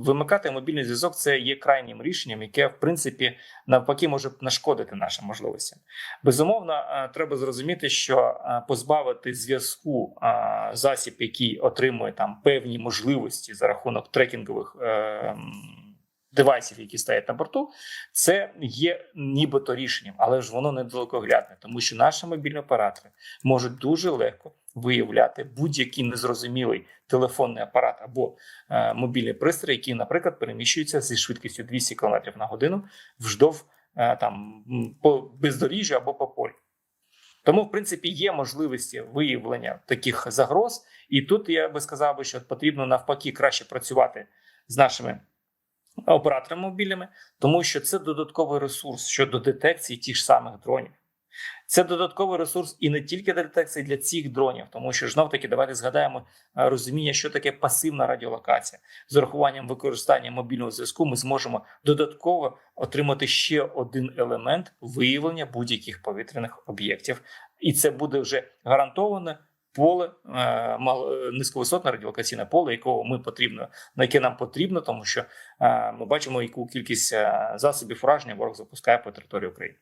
Вимикати мобільний зв'язок це є крайнім рішенням, яке в принципі навпаки може нашкодити нашим можливостям. Безумовно, е, треба зрозуміти, що е, позбавити зв'язку е, засіб, який отримує там певні можливості за рахунок трекінгових девайсів, які стоять на борту, це є нібито рішенням, але ж воно недалекоглядне, тому що наші мобільні оператори можуть дуже легко виявляти будь-який незрозумілий телефонний апарат або е, мобільний пристрій, який, наприклад, переміщується зі швидкістю 200 км на годину вждов е, там по бездоріжжю або по полю. Тому, в принципі, є можливості виявлення таких загроз, і тут я би сказав, що потрібно навпаки краще працювати з нашими операторами мобільними, тому що це додатковий ресурс щодо детекції тих ж самих дронів. Це додатковий ресурс і не тільки для детекції для цих дронів, тому що знов таки давайте згадаємо е, розуміння, що таке пасивна радіолокація. З урахуванням використання мобільного зв'язку ми зможемо додатково отримати ще один елемент виявлення будь-яких повітряних об'єктів, і це буде вже гарантоване поле е, е, низьковисотне радіолокаційне поле, якого ми потрібно, на яке нам потрібно, тому що ми бачимо, яку кількість засобів ураження ворог запускає по території України.